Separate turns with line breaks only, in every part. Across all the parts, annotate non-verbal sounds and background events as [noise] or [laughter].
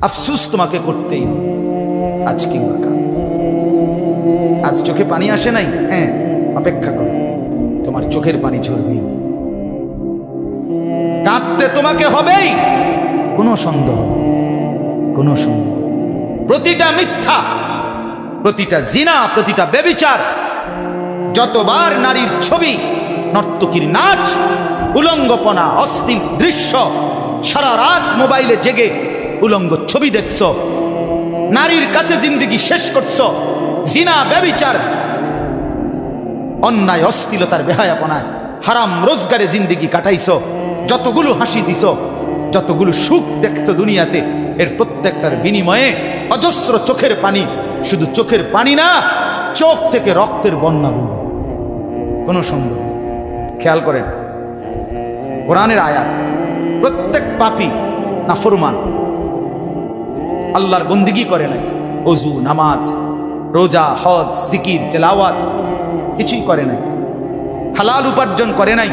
আফসুস তোমাকে করতেই আজ কিংবা কাল। আজ চোখে পানি আসে নাই? হ্যাঁ অপেক্ষা করো। তোমার চোখের পানি ঝরবেই। কাঁদতে তোমাকে হবেই। কোনো সন্দেহ কোনো সন্দেহ প্রতিটা মিথ্যা, প্রতিটা জিনা, প্রতিটা বেবিচার যতবার নারীর ছবি, নর্তকীর নাচ, উলঙ্গপনা অস্থির দৃশ্য, সারা রাত মোবাইলে জেগে উলঙ্গ ছবি দেখছ। নারীর কাছে জিন্দিগি শেষ করছ। জিনা বেবিচার অন্যায়, অস্থিলতার বেহায়াপনায় হারাম রোজগারে জিন্দিগি কাটাইছো। যতগুলো হাসি দিছ, যতগুলো সুখ দেখছ দুনিয়াতে, এর প্রত্যেকটার বিনিময়ে অজস্র চোখের পানি, শুধু চোখের পানি না, চোখ থেকে রক্তের বন্যা বইবে। কোনো সন্দেহ খেয়াল করেন, কোরআনের আয়াত, প্রত্যেক পাপি নাফরমান। আল্লাহর বন্দিগি করে নাই। অজু নামাজ, রোজা, হজ, জিকির, তেলাওয়াত কিছুই করে নাই। হালাল উপার্জন করে নাই।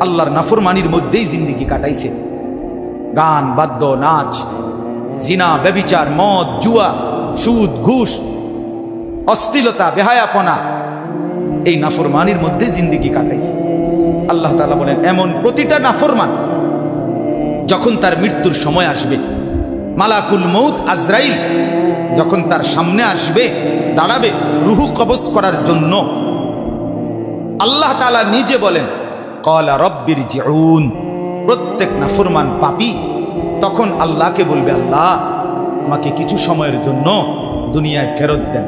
আল্লাহর নাফরমানির মধ্যেই জিন্দিগি কাটাইছে। গান, বাদ্য, নাচ, জিনা, ব্যবিচার, মদ, জুয়া, সুদ, ঘুষ অস্থিলতা বেহায়াপনা, এই নাফরমানির মধ্যে জিন্দিগি কাটাইছে। আল্লাহ তাআলা বলেন, এমন প্রতিটা নাফরমান যখন তার মৃত্যুর সময় আসবে মালাকুল মৌত আজরাইল যখন তার সামনে আসবে, দাঁড়াবে রুহু কবজ করার জন্য, আল্লাহ তাআলা নিজে বলেন, কলা রব্বির জিউন। প্রত্যেক নাফরমান পাপি তখন আল্লাহকে বলবে, আল্লাহ, আমাকে কিছু সময়ের জন্য দুনিয়ায় ফেরত দেন,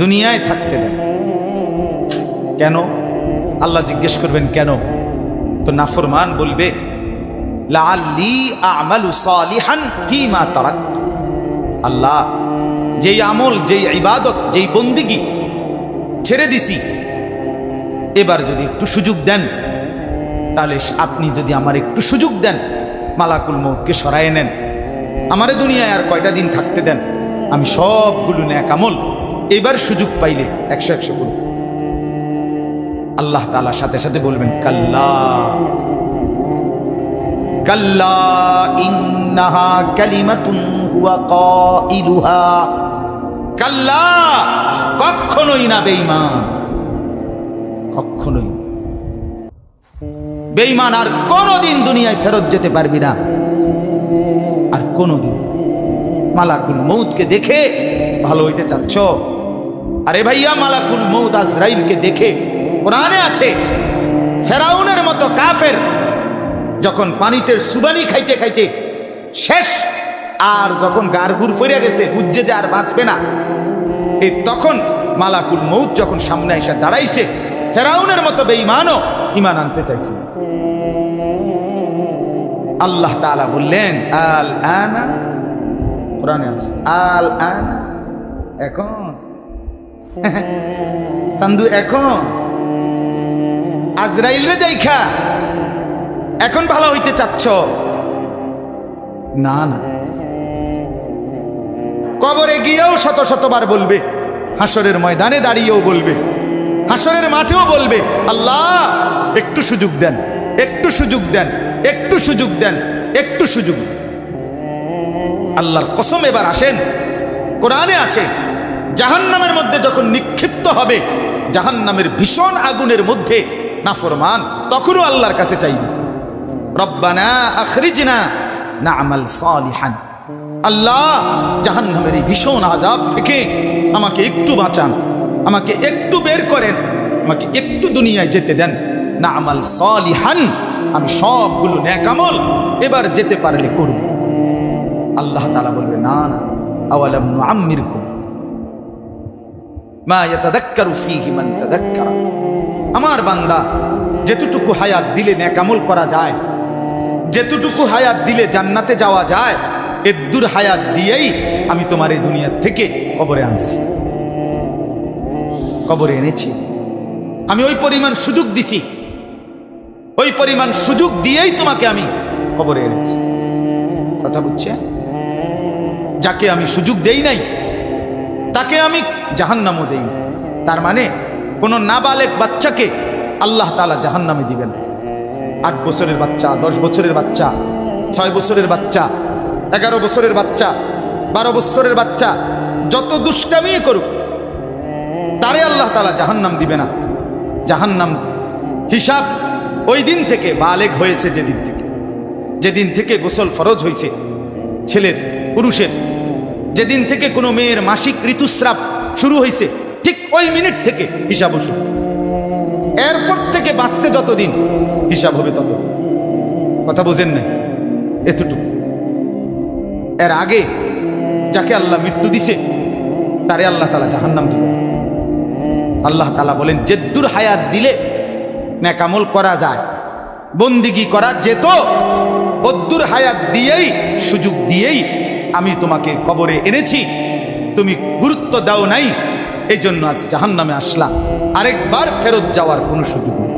দুনিয়ায় থাকতে দেন। কেন? আল্লাহ জিজ্ঞেস করবেন, কেন? তো নাফরমান বলবে তারাক্তু আল্লাহ, যেই আমল, যেই ইবাদত, যেই বন্দিগি ছেড়ে দিছি, এবার যদি একটু সুযোগ দেন, তাহলে আপনি যদি আমার একটু সুযোগ দেন, মালাকুল মৌতকে সরায় নেন, আমারে দুনিয়ায় আর কয়টা দিন থাকতে দেন, আমি সবগুলো ন্যাক আমল এবার সুযোগ পাইলে একশো একশো করব। আল্লাহ তালার সাথে সাথে বলবেন, কাল্লা। কাল্লা ইন্নাহা কাল্লা কখনোই না বেঈমান। কখনোই। বেঈমান আর কোনোদিন দুনিয়ায় ফেরত যেতে পারবি না। আর কোনোদিন। মালাকুল মৌতকে দেখে ভালো হইতে চাচ্ছ? আরে ভাইয়া, মালাকুল মৌত আজরাইলকে দেখে কোরআনে আছে, ফেরাউনের মতো কাফের যখন পানিতে সুবানি খাইতে খাইতে শেষ, আর যখন গার গুর ফিরে গেছে বুঝছে যে আর বাঁচবে না এই তখন মালাকুল মৌত যখন সামনে এসে দাঁড়াইছে, ফেরাউনের মতো বেঈমানও ইমান আনতে চাইছিল আল্লাহ তাআলা বললেন, আল আনা? কোরআনে আল আনা? এখন? [laughs] চান্দু, এখন? আজরাইল রে দেখা। এখন ভালো হইতে চাচ্ছ? না না। কবরে গিয়েও শত শতবার বলবে হাসরের ময়দানে দাঁড়িয়েও বলবে হাসরের মাঠেও বলবে আল্লাহ একটু সুযোগ দেন একটু সুযোগ দেন একটু সুযোগ দেন একটু সুযোগ আল্লাহর কসম এবার আসেন কোরআনে আছে জাহান্নামের মধ্যে যখন নিক্ষিপ্ত হবে জাহান্নামের ভীষণ আগুনের মধ্যে নাফরমান তখনও আল্লাহর কাছে চাইবে। রব্বানা আখরিজনা না আমাল সালিহান। আল্লাহ জাহান্নামের এই ভীষণ আজাব থেকে আমাকে একটু বাঁচান, আমাকে একটু বের করেন, আমাকে একটু দুনিয়ায় যেতে দেন। না আমাল সালিহান, আমি সবগুলো ন্যাকামল এবার যেতে পারলে করব। আল্লাহ তালা বলবে, না না, আওয়ালাম আম্মিরকুম মা ইয়াতাদাক্কারু ফীহি মান তাদাক্কারা। আমার বান্দা যেতটুকু হায়াত দিলে ন্যাকামল করা যায় যেতটুকু হায়াত দিলে জান্নাতে যাওয়া যায়, এদ্দুর হায়াত দিয়েই আমি তোমার এই দুনিয়ার থেকে কবরে আনছি। কবরে এনেছি। আমি ওই পরিমাণ সুযোগ দিছি। ওই পরিমাণ সুযোগ দিয়েই তোমাকে আমি কবরে এনেছি। কথা বুঝছে? যাকে আমি সুযোগ দেই নাই, তাকে আমি জাহান্নামও দেই তার মানে কোনো নাবালেক বাচ্চাকে আল্লাহ তালা জাহান্নামে দিবেন আট বছরের বাচ্চা, দশ বছরের বাচ্চা, ছয় বছরের বাচ্চা, এগারো বছরের বাচ্চা, বারো বছরের বাচ্চা, যত দুষ্টামি করুক, তারে আল্লাহ তালা জাহান্নাম দিবে না। জাহান্নাম হিসাব ওই দিন থেকে বালেগ হয়েছে যেদিন থেকে। যেদিন থেকে গোসল ফরজ হয়েছে ছেলের, পুরুষের। যেদিন থেকে কোনো মেয়ের মাসিক ঋতুস্রাব শুরু হয়েছে ঠিক ওই মিনিট থেকে হিসাব শুরু। এরপর থেকে বাঁচছে যতদিন হিসাব হবে তত। কথা বোঝেন না এতটুকু। এর আগে যাকে আল্লাহ মৃত্যু দিছে, তারে আল্লাহ তালা জাহান্নাম দিবে। আল্লাহ তালা বলেন, জেদ্দুর হায়াত দিলে ন্যাকামল করা যায়, বন্দিগি করা যেত। বদ্দুর হায়াত দিয়েই, সুযোগ দিয়েই আমি তোমাকে কবরে এনেছি। তুমি গুরুত্ব দাও নাই এই জন্য আজ জাহান নামে আসলা। আরেকবার ফেরত যাওয়ার কোনো সুযোগ নেই।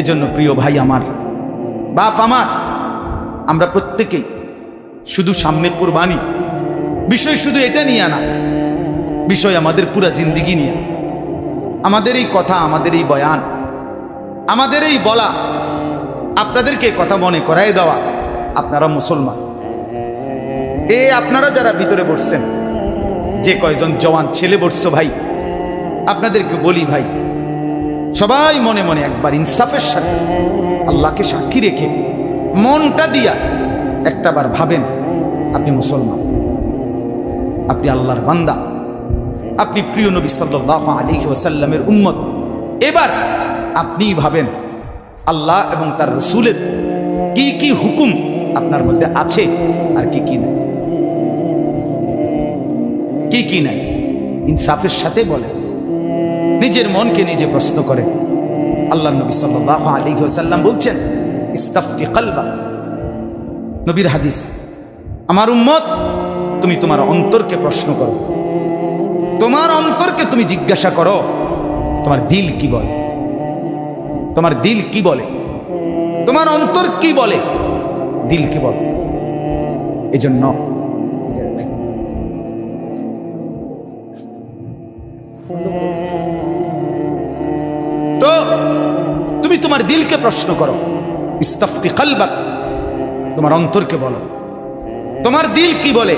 এজন্য প্রিয় ভাই আমার, বাপ আমার, আমরা প্রত্যেকেই শুধু সামনে কোরবানি। বিষয় শুধু এটা নিয়ে আনা বিষয় আমাদের পুরা জিন্দিগি নিয়ে। আমাদের এই কথা, আমাদের এই বয়ান, আমাদের এই বলা, আপনাদেরকে কথা মনে করাই দেওয়া আপনারা মুসলমান। এ আপনারা যারা ভিতরে বসছেন, যে কয়জন জওয়ান ছেলে বসছো ভাই আপনাদেরকে বলি ভাই, সবাই মনে মনে একবার ইনসাফের সাথে আল্লাহকে সাক্ষী রেখে মনটা দিয়া একটাবার ভাবেন, আপনি মুসলমান, আপনি আল্লাহর বান্দা, আপনি প্রিয় নবী সাল্লাহ আলী ওসাল্লামের উম্মত। এবার আপনি ভাবেন, আল্লাহ এবং তার রসুলের কি কি হুকুম আপনার মধ্যে আছে আর কি কি নাই? কি কি নাই? ইনসাফের সাথে বলেন। নিজের মনকে নিজে প্রশ্ন করেন আল্লাহ নবী সাল্লাহ আলী ওসাল্লাম বলছেন, ইস্তাফতি কালবা। নবীর হাদিস, আমার উম্মত, তুমি তোমার অন্তরকে প্রশ্ন করো। তোমার অন্তরকে তুমি জিজ্ঞাসা করো, তোমার দিল কি বলে? তোমার দিল কি বলে? তোমার অন্তর কি বলে? দিল কি বলে? এজন্য তোমার দিলকে প্রশ্ন করো। ইস্তফতি কালবাক, তোমার অন্তরকে বলো। তোমার দিল কি বলে?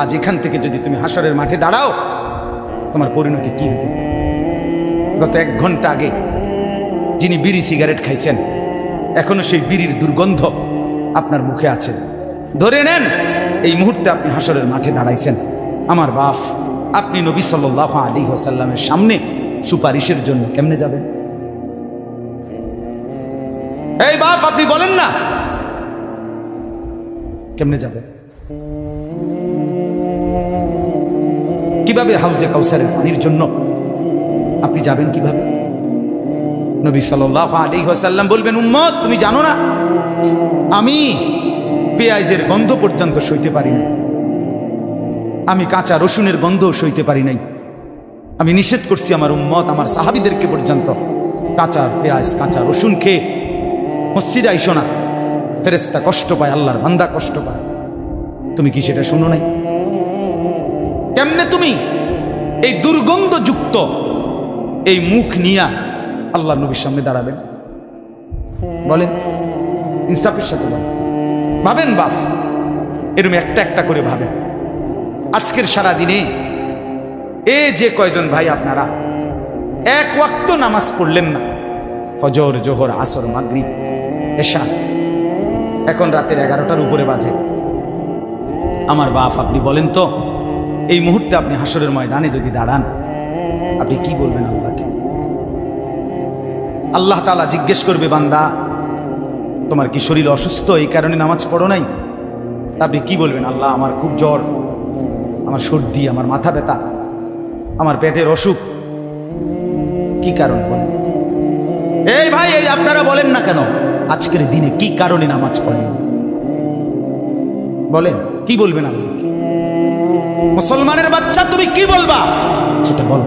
আজ এখান থেকে যদি তুমি হাসরের মাঠে দাঁড়াও, তোমার পরিণতি কি হতে গত এক ঘণ্টা আগে যিনি বিড়ি সিগারেট খাইছেন, এখনও সেই বিড়ির দুর্গন্ধ আপনার মুখে আছে। ধরে নেন, এই মুহূর্তে আপনি হাসরের মাঠে দাঁড়াইছেন। আমার বাপ, আপনি নবী সাল্লাহ আলী হোসাল্লামের সামনে সুপারিশের জন্য কেমনে যাবেন? এই বাপ, আপনি বলেন না। কেমনে যাবেন কীভাবে হাউজে কাউসারের পানির জন্য? আপনি যাবেন কীভাবে? নবী সাল্লাহ আলী হাসাল্লাম বলবেন, উম্মত, তুমি জানো না? আমি পেঁয়াজের গন্ধ পর্যন্ত সইতে পারি না আমি কাঁচা রসুনের গন্ধ সইতে পারি নাই। আমি নিষেধ করছি আমার উম্মত, আমার সাহাবিদেরকে পর্যন্ত কাঁচা পেঁয়াজ, কাঁচা রসুন খেয়ে মসজিদে আইসো না। ফেরেস্তা কষ্ট পায়, আল্লাহর বান্দা কষ্ট পায়। তুমি কি সেটা শুনো নাই? কেমনে তুমি এই দুর্গন্ধযুক্ত এই মুখ নিয়া আল্লাহ নবীর সামনে দাঁড়াবেন? বলেন, ইনসাফের সাথে বলেন। ভাবেন বাফ, এরম একটা একটা করে ভাবেন। আজকের সারা দিনে এ যে কয়জন ভাই আপনারা, এক ওয়াক্ত নামাজ পড়লেন না। ফজর, জোহর, আসর, মাগরিব। এশা এখন রাতের এগারোটার উপরে বাজে। আমার বাপ, আপনি বলেন তো, এই মুহূর্তে আপনি হাসরের ময়দানে যদি দাঁড়ান, আপনি কি বলবেন আল্লাহকে? আল্লাহ তালা জিজ্ঞেস করবে, বান্দা, তোমার কি শরীর অসুস্থ? এই কারণে নামাজ পড়ো নাই? আপনি কি বলবেন? আল্লাহ, আমার খুব জ্বর, আমার সর্দি, আমার মাথা ব্যথা, আমার পেটের অসুখ। কি কারণ বলেন? এই ভাই, এই আপনারা বলেন না কেন? আজকের দিনে কি কারণে নামাজ পড়েন? বলেন, কি বলবেন আল্লাহকে মুসলমানের বাচ্চা তুমি কি বলবা? সেটা বলো।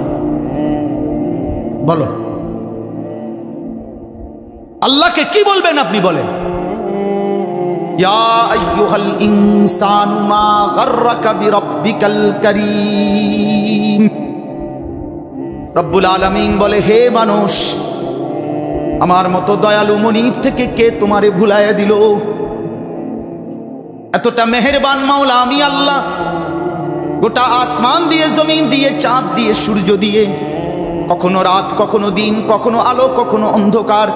বলো। আল্লাহকে কি বলবেন আপনি বলেন? রব্বুল আলামিন বলে, হে মানুষ আমার মতো দয়ালু মনিব থেকে কে তোমারে ভুলাইয়া দিল? এতটা মেহেরবান মাওলা আমি আল্লাহ। গোটা আসমান দিয়ে, জমিন দিয়ে, চাঁদ দিয়ে, সূর্য দিয়ে। কখনো রাত, কখনো দিন, কখনো আলো, কখনো অন্ধকার।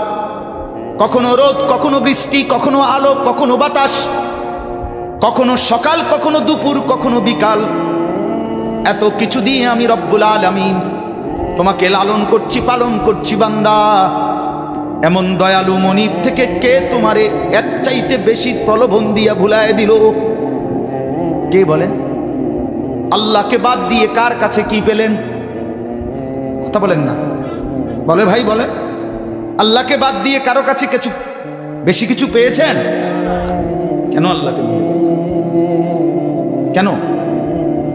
কখনো রোদ, কখনো বৃষ্টি, কখনো আলো, কখনো বাতাস। কখনো সকাল, কখনো দুপুর, কখনো বিকাল। এত কিছু দিয়ে আমি রব্বুল আলামিন তোমাকে লালন করছি, পালন করছি বান্দা। এমন দয়ালু মনির থেকে কে তোমারে এক চাইতে বেশি তলবন দিয়া ভুলায় দিল? কে বলেন? আল্লাহকে বাদ দিয়ে কার কাছে কি পেলেন? কথা বলেন না। বলে ভাই বলে আল্লাহকে বাদ দিয়ে কারও কাছে কিছু বেশি কিছু পেয়েছেন? কেন আল্লাহকে কেন? কেন?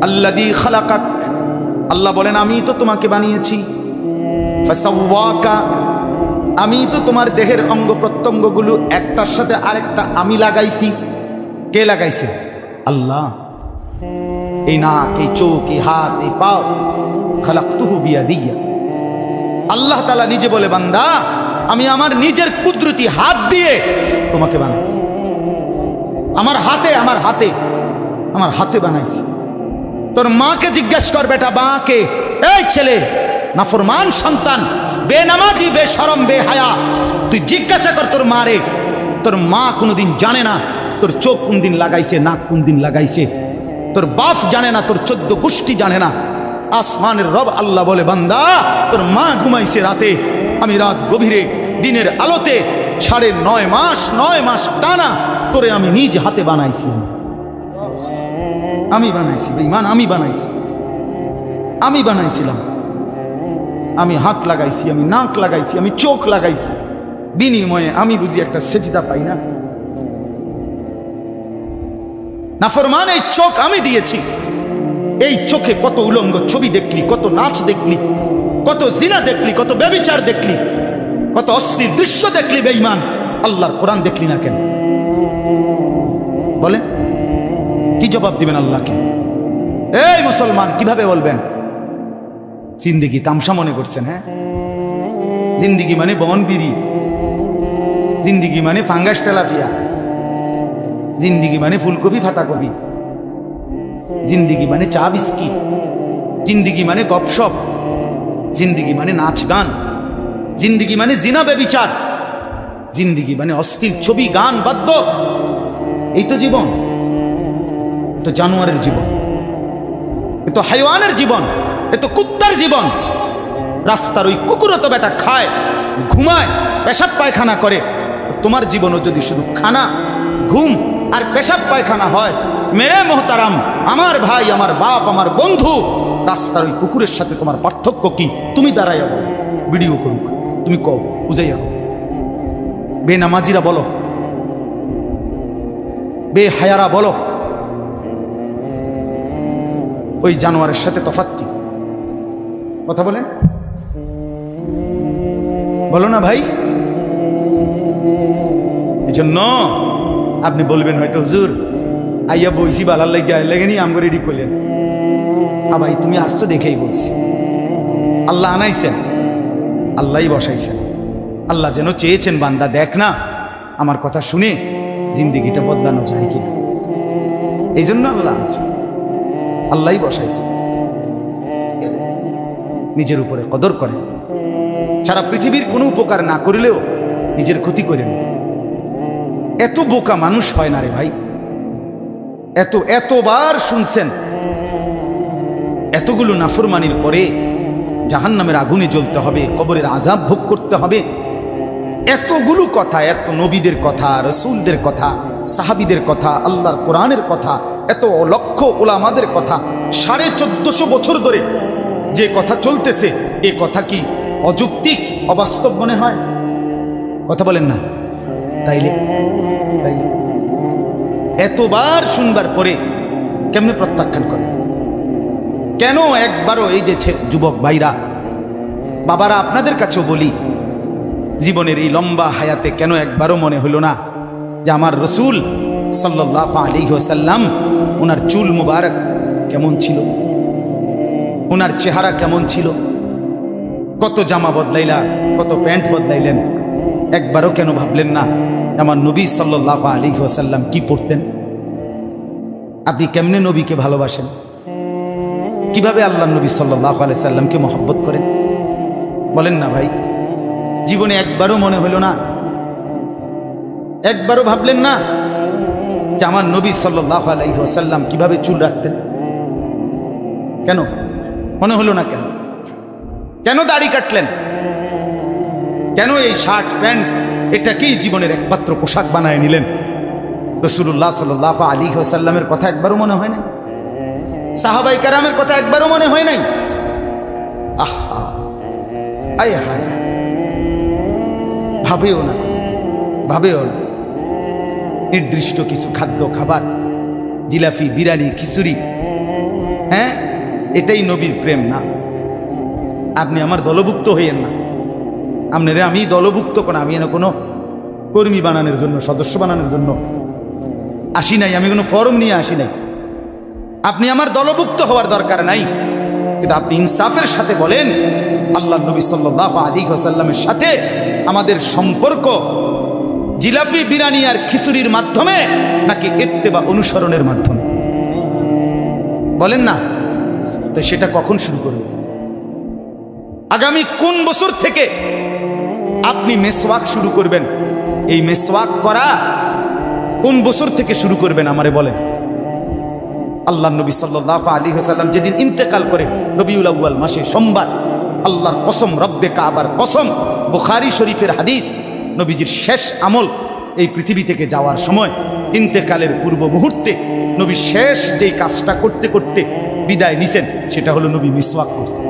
আল্লাদি খালাকাক। আল্লাহ বলেন আমি তো তোমাকে বানিয়েছি। ফাসাওয়াকা আমি তো তোমার দেহের অঙ্গ প্রত্যঙ্গগুলো একটার সাথে আরেকটা আমি লাগাইছি। কে লাগাইছে? আল্লাহ। এই নাক, এই চোখ, এই হাত, এই পাও খালাকতুহু বিয়াদিয়া আল্লাহ তালা নিজে বলে, বান্দা, আমি আমার নিজের কুদরতি হাত দিয়ে তোমাকে বানাইছি। আমার হাতে আমার হাতে আমার হাতে বানাইছি। তোর মাকে জিজ্ঞেস কর, বেটা, মাকে, এই ছেলে না নাফরমান সন্তান বেনামাজি বে হায়া তুই জিজ্ঞাসা কর তোর মারে, তোর মা কোনোদিন জানে না তোর চোখ কোন দিন লাগাইছে, নাক কোন দিন লাগাইছে। তোর বাপ জানে না, তোর চোদ্দ গোষ্ঠী জানে না। আসমানের রব আল্লাহ বলে, বান্দা, তোর মা ঘুমাইছে রাতে। আমি রাত গভীরে, দিনের আলোতে, সাড়ে নয় মাস নয় মাস টানা তোরে আমি নিজ হাতে বানাইছি। আমি বানাইছি, বেঈমান, আমি বানাইছি। আমি বানাইছিলাম। আমি হাত লাগাইছি, আমি নাক লাগাইছি, আমি চোখ লাগাইছি। বিনিময়ে আমি বুঝি একটা সেজদা পাই না। নাফরমান, এই চোখ আমি দিয়েছি। এই চোখে কত উলঙ্গ ছবি দেখলি, কত নাচ দেখলি, কত জিনা দেখলি, কত ব্যবিচার দেখলি, কত অশ্লীল দৃশ্য দেখলি বেঈমান। আল্লাহর কোরআন দেখলি না কেন? বলেন, কি জবাব দিবেন আল্লাহকে? এই মুসলমান, কীভাবে বলবেন? জিন্দিগি তামসা মনে করছেন হ্যাঁ? জিন্দিগি মানে বন বিড়ি জিন্দিগি মানে ফাঙ্গাস তেলাফিয়া জিন্দিগি মানে ফুলকপি, ফাতাকপি। জিন্দিগি মানে চা বিস্কিট জিন্দিগি মানে গপসপ জিন্দিগি মানে নাচ গান। জিন্দিগি মানে জিনা বেবিচার জিন্দিগি মানে অস্থির ছবি, গান, বাদ্য। এই তো জীবন। তো জানোয়ারের জীবন। তো হাইওয়ানের জীবন। এ তো কুত্তার জীবন। রাস্তার ওই কুকুরও তো বেটা খায়, ঘুমায়, পেশাব পায়খানা করে। তোমার জীবনও যদি শুধু খানা, ঘুম আর পেশাব পায়খানা হয় মেয়ে মোহতারাম, আমার ভাই, আমার বাপ, আমার বন্ধু, রাস্তার ওই কুকুরের সাথে তোমার পার্থক্য কি? তুমি দাঁড়াইয়া বলো ভিডিও করুক। তুমি কও বুঝাইয়া কও। বেনামাজিরা বলো বে হায়ারা বলো, ওই জানোয়ারের সাথে তফাৎ কি? কথা বলেন। বলো না ভাই। এই জন্য আপনি বলবেন হয়তো হুজুর, আইয়া বইছি বালার লাগিয়া লেগেনি আম রেডি করলেন। আ ভাই তুমি আসছো দেখেই বলছি। আল্লাহ আনাইছেন, আল্লাহই বসাইছেন। আল্লাহ যেন চেয়েছেন, বান্দা দেখ না, আমার কথা শুনে জিন্দিগিটা বদলানো যায় কিনা। এই জন্য আল্লাহ আনছেন। আল্লাহই বসাইছেন। নিজের উপরে কদর করেন সারা পৃথিবীর কোনো উপকার না করিলেও নিজের ক্ষতি করেন এত বোকা মানুষ হয় না রে ভাই। এত, এতবার শুনছেন। এতগুলো নাফরমানির পরে জাহান নামের আগুনে জ্বলতে হবে, কবরের আজাব ভোগ করতে হবে। এতগুলো কথা, এত নবীদের কথা, রসুলদের কথা, সাহাবিদের কথা, আল্লাহর কোরআনের কথা, এত লক্ষ ওলামাদের কথা, সাড়ে চোদ্দশো বছর ধরে যে কথা চলতেছে, এ কথা কি অযৌক্তিক, অবাস্তব মনে হয়? কথা বলেন না। তাইলে তাইলে। এতবার শুনবার পরে কেমনে প্রত্যাখ্যান করে? কেন একবারও এই যে যুবক ভাইরা, বাবারা আপনাদের কাছেও বলি, জীবনের এই লম্বা হায়াতে কেন একবারও মনে হলো না যে আমার রসুল সাল্লাহ আলী সাল্লাম ওনার চুল মুবারক কেমন ছিল? ওনার চেহারা কেমন ছিল? কত জামা বদলাইলা, কত প্যান্ট বদলাইলেন। একবারও কেন ভাবলেন না, আমার নবী সাল্লাহ আলী সাল্লাম কি পড়তেন? আপনি কেমনে নবীকে ভালোবাসেন? কীভাবে আল্লাহ নবী সাল্লাহ আলাই সাল্লামকে মহব্বত করেন? বলেন না ভাই, জীবনে একবারও মনে হলো না, একবারও ভাবলেন না যে আমার নবী সাল্লাহ আলাইসাল্লাম কীভাবে চুল রাখতেন? কেন? মনে হলো না কেন? কেন দাড়ি কাটলেন? কেন এই শার্ট, প্যান্ট এটাকেই জীবনের একমাত্র পোশাক বানায় নিলেন? রসুল্লাহ সাল্লাহ আলী সাল্লামের কথা একবারও মনে হয় না সাহাবাই কারামের কথা একবারও মনে হয় নাই? আহা, আয় হায়, ভাবেও না ভাবেও না। নির্দিষ্ট কিছু খাদ্য, খাবার জিলাফি বিরিয়ানি, খিচুড়ি হ্যাঁ? এটাই নবীর প্রেম না। আপনি আমার দলভুক্ত হইয়েন না। আপনারে আমি দলভুক্ত কোন আমি এনে কোনো কর্মী বানানোর জন্য, সদস্য বানানোর জন্য আসি নাই, আমি কোনো ফর্ম নিয়ে আসি নাই। আপনি আমার দলভুক্ত হওয়ার দরকার নাই। কিন্তু আপনি ইনসাফের সাথে বলেন আল্লাহ নবী সাল্লাহ আলী হাসাল্লামের সাথে আমাদের সম্পর্ক জিলাফি বিরানি আর খিচুড়ির মাধ্যমে নাকি এত্তে বা অনুসরণের মাধ্যমে? বলেন না। তো সেটা কখন শুরু করবে? আগামী কোন বছর থেকে আপনি মেসওয়াক শুরু করবেন? এই মেসওয়াক করা কোন বছর থেকে শুরু করবেন আমারে বলেন? আল্লাহ নবী সাল্লাহ আলী হাসাল্লাম যেদিন ইন্তেকাল করে রবিউল আউ্য়াল মাসে সোমবার, আল্লাহর কসম, রব্বে কাবার কসম, বুখারি শরীফের হাদিস, নবীজির শেষ আমল এই পৃথিবী থেকে যাওয়ার সময় ইন্তেকালের পূর্ব মুহূর্তে নবী শেষ যেই কাজটা করতে করতে বিদায় নিছেন সেটা হলো নবী মিসওয়াক করছেন।